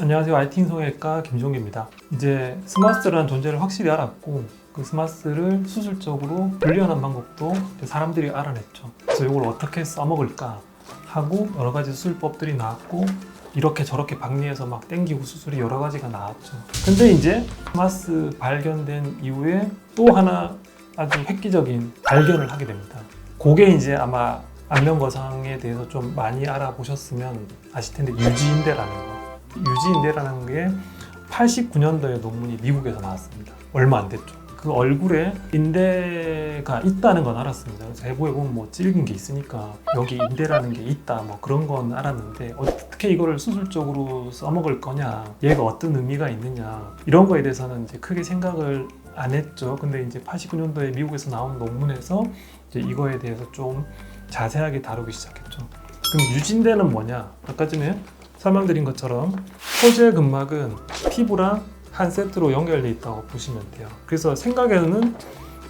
안녕하세요. 아이팅 성형외과 김종기입니다. 이제 스마스라는 존재를 확실히 알았고 그 스마스를 수술적으로 분리하는 방법도 사람들이 알아냈죠. 그래서 이걸 어떻게 써먹을까 하고 여러 가지 수술법들이 나왔고 이렇게 저렇게 박리해서 막 땡기고 수술이 여러 가지가 나왔죠. 근데 이제 스마스 발견된 이후에 또 하나 아주 획기적인 발견을 하게 됩니다. 그게 이제 아마 안면 거상에 대해서 좀 많이 알아보셨으면 아실 텐데 유지인대라는 거. 유지인대라는 게 89년도에 논문이 미국에서 나왔습니다. 얼마 안 됐죠. 그 얼굴에 인대가 있다는 건 알았습니다. 해부에 보면 뭐 찔긴 게 있으니까 여기 인대라는 게 있다 뭐 그런 건 알았는데 어떻게 이거를 수술적으로 써먹을 거냐 얘가 어떤 의미가 있느냐 이런 거에 대해서는 이제 크게 생각을 안 했죠. 근데 이제 89년도에 미국에서 나온 논문에서 이제 이거에 대해서 좀 자세하게 다루기 시작했죠. 그럼 유진대는 뭐냐? 아까 전에 설명드린 것처럼 포제 근막은 피부랑 한 세트로 연결돼 있다고 보시면 돼요. 그래서 생각에는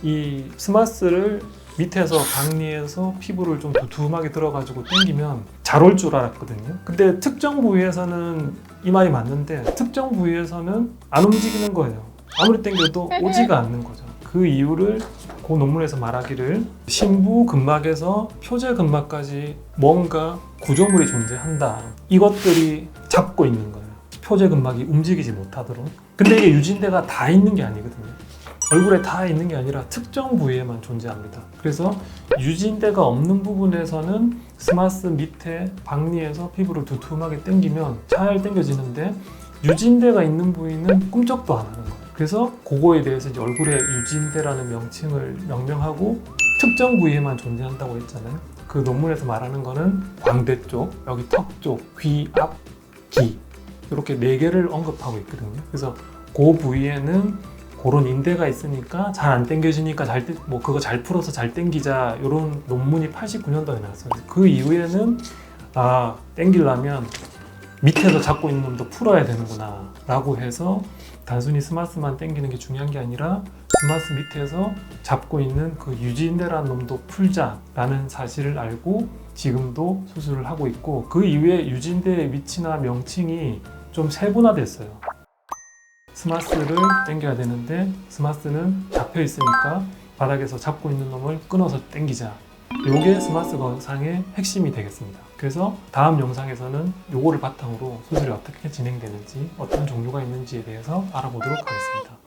이 스마스를 밑에서 박리해서 피부를 좀 두툼하게 들어가지고 당기면 잘 올 줄 알았거든요. 근데 특정 부위에서는 이 말이 맞는데 특정 부위에서는 안 움직이는 거예요. 아무리 당겨도 오지가 않는 거죠. 그 이유를 그 논문에서 말하기를 심부 근막에서 표제 근막까지 뭔가 구조물이 존재한다. 이것들이 잡고 있는 거예요. 표제 근막이 움직이지 못하도록. 근데 이게 유진대가 다 있는 게 아니거든요. 얼굴에 다 있는 게 아니라 특정 부위에만 존재합니다. 그래서 유진대가 없는 부분에서는 스마스 밑에 박리에서 피부를 두툼하게 당기면 잘 당겨지는데 유진대가 있는 부위는 꿈쩍도 안 하는 거예요. 그래서 그거에 대해서 이제 얼굴에 유진대라는 명칭을 명명하고 특정 부위에만 존재한다고 했잖아요. 그 논문에서 말하는 거는 광대 쪽, 여기 턱 쪽, 귀, 앞, 귀 이렇게 네 개를 언급하고 있거든요. 그래서 그 부위에는 그런 인대가 있으니까 잘안 당겨지니까 잘 뭐 그거 잘 풀어서 잘 당기자 이런 논문이 89년도에 나왔어요. 그 이후에는 아 당기려면 밑에서 잡고 있는 놈도 풀어야 되는구나 라고 해서 단순히 스마스만 당기는 게 중요한 게 아니라 스마스 밑에서 잡고 있는 그 유지인대라는 놈도 풀자라는 사실을 알고 지금도 수술을 하고 있고 그 이후에 유지인대의 위치나 명칭이 좀 세분화됐어요. 스마스를 당겨야 되는데 스마스는 잡혀 있으니까 바닥에서 잡고 있는 놈을 끊어서 당기자. 요게 스마스 거상의 핵심이 되겠습니다. 그래서 다음 영상에서는 요거를 바탕으로 수술이 어떻게 진행되는지 어떤 종류가 있는지에 대해서 알아보도록 하겠습니다.